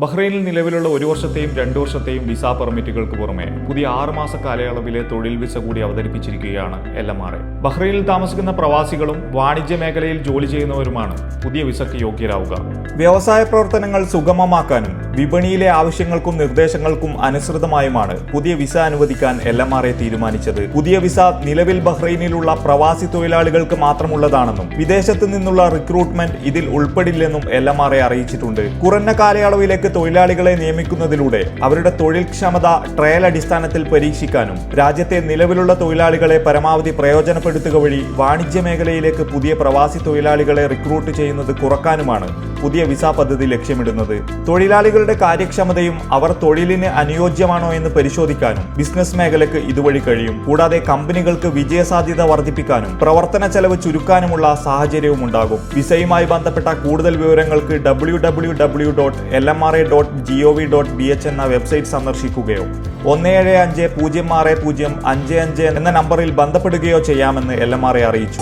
ബഹ്റൈനിൽ നിലവിലുള്ള ഒരു വർഷത്തെയും രണ്ടു വർഷത്തെയും വിസ പെർമിറ്റുകൾക്ക് പുറമെ പുതിയ ആറുമാസ കാലയളവിലെ തൊഴിൽ വിസ കൂടി അവതരിപ്പിച്ചിരിക്കുകയാണ് എൽ എം ആർ എ. ബഹ്റൈനിൽ താമസിക്കുന്ന പ്രവാസികളും വാണിജ്യ മേഖലയിൽ ജോലി ചെയ്യുന്നവരുമാണ് പുതിയ വിസയ്ക്ക് യോഗ്യരാവുക. വ്യവസായ പ്രവർത്തനങ്ങൾ സുഗമമാക്കാനും വിപണിയിലെ ആവശ്യങ്ങൾക്കും നിർദ്ദേശങ്ങൾക്കും അനുസൃതമായുമാണ് പുതിയ വിസ അനുവദിക്കാൻ എൽ എം ആർ എ തീരുമാനിച്ചത്. പുതിയ വിസ നിലവിൽ ബഹ്റൈനിലുള്ള പ്രവാസി തൊഴിലാളികൾക്ക് മാത്രമുള്ളതാണെന്നും വിദേശത്ത് നിന്നുള്ള റിക്രൂട്ട്മെന്റ് ഇതിൽ ഉൾപ്പെടില്ലെന്നും എൽ എം ആർ എ അറിയിച്ചിട്ടുണ്ട്. കുറഞ്ഞ കാലയളവിലേക്ക് തൊഴിലാളികളെ നിയമിക്കുന്നതിലൂടെ അവരുടെ തൊഴിൽ ക്ഷമത ട്രയൽ അടിസ്ഥാനത്തിൽ പരീക്ഷിക്കാനും രാജ്യത്തെ നിലവിലുള്ള തൊഴിലാളികളെ പരമാവധി പ്രയോജനപ്പെടുത്തുക വഴി വാണിജ്യ മേഖലയിലേക്ക് പുതിയ പ്രവാസി തൊഴിലാളികളെ റിക്രൂട്ട് ചെയ്യുന്നത് കുറക്കാനുമാണ് പുതിയ വിസ പദ്ധതി ലക്ഷ്യമിടുന്നത്. തൊഴിലാളികളുടെ കാര്യക്ഷമതയും അവർ തൊഴിലിന് അനുയോജ്യമാണോ എന്ന് പരിശോധിക്കാനും ബിസിനസ് മേഖലയ്ക്ക് ഇതുവഴി കഴിയും. കൂടാതെ കമ്പനികൾക്ക് വിജയസാധ്യത വർദ്ധിപ്പിക്കാനും പ്രവർത്തന ചെലവ് ചുരുക്കാനുമുള്ള സാഹചര്യവും ഉണ്ടാകും വിസയുമായി ബന്ധപ്പെട്ട കൂടുതൽ വിവരങ്ങൾക്ക് W dot L M R A dot G O V dot B H എന്ന വെബ്സൈറ്റ് സന്ദർശിക്കുകയോ ഒന്ന് ഏഴ് അഞ്ച് പൂജ്യം ആറ് പൂജ്യം അഞ്ച് അഞ്ച് എന്ന നമ്പറിൽ ബന്ധപ്പെടുകയോ ചെയ്യാമെന്ന് എൽ എം ആർ എ അറിയിച്ചു.